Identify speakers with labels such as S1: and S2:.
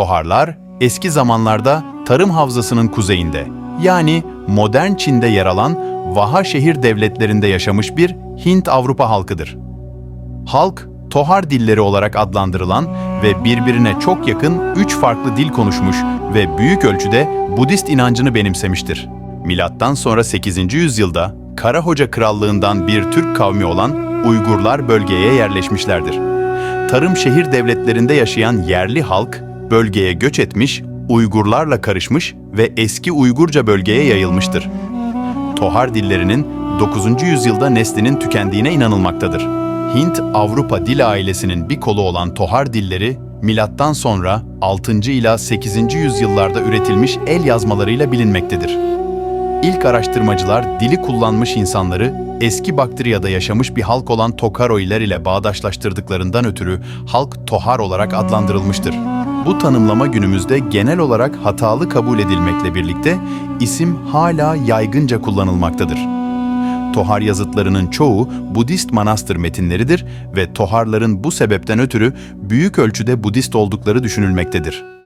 S1: Toharlar, eski zamanlarda tarım havzasının kuzeyinde, yani modern Çin'de yer alan Vaha şehir devletlerinde yaşamış bir Hint-Avrupa halkıdır. Halk, Tohar dilleri olarak adlandırılan ve birbirine çok yakın üç farklı dil konuşmuş ve büyük ölçüde Budist inancını benimsemiştir. Milattan sonra 8. yüzyılda Kara Hoca Krallığından bir Türk kavmi olan Uygurlar bölgeye yerleşmişlerdir. Tarım şehir devletlerinde yaşayan yerli halk bölgeye göç etmiş, Uygurlarla karışmış ve eski Uygurca bölgeye yayılmıştır. Tohar dillerinin 9. yüzyılda neslinin tükendiğine inanılmaktadır. Hint-Avrupa dil ailesinin bir kolu olan Tohar dilleri, milattan sonra 6. ila 8. yüzyıllarda üretilmiş el yazmalarıyla bilinmektedir. İlk araştırmacılar dili kullanmış insanları eski Baktriya'da yaşamış bir halk olan Tokaroiler ile bağdaşlaştırdıklarından ötürü halk Tohar olarak adlandırılmıştır. Bu tanımlama günümüzde genel olarak hatalı kabul edilmekle birlikte isim hala yaygınca kullanılmaktadır. Tohar yazıtlarının çoğu Budist manastır metinleridir ve Toharların bu sebepten ötürü büyük ölçüde Budist oldukları düşünülmektedir.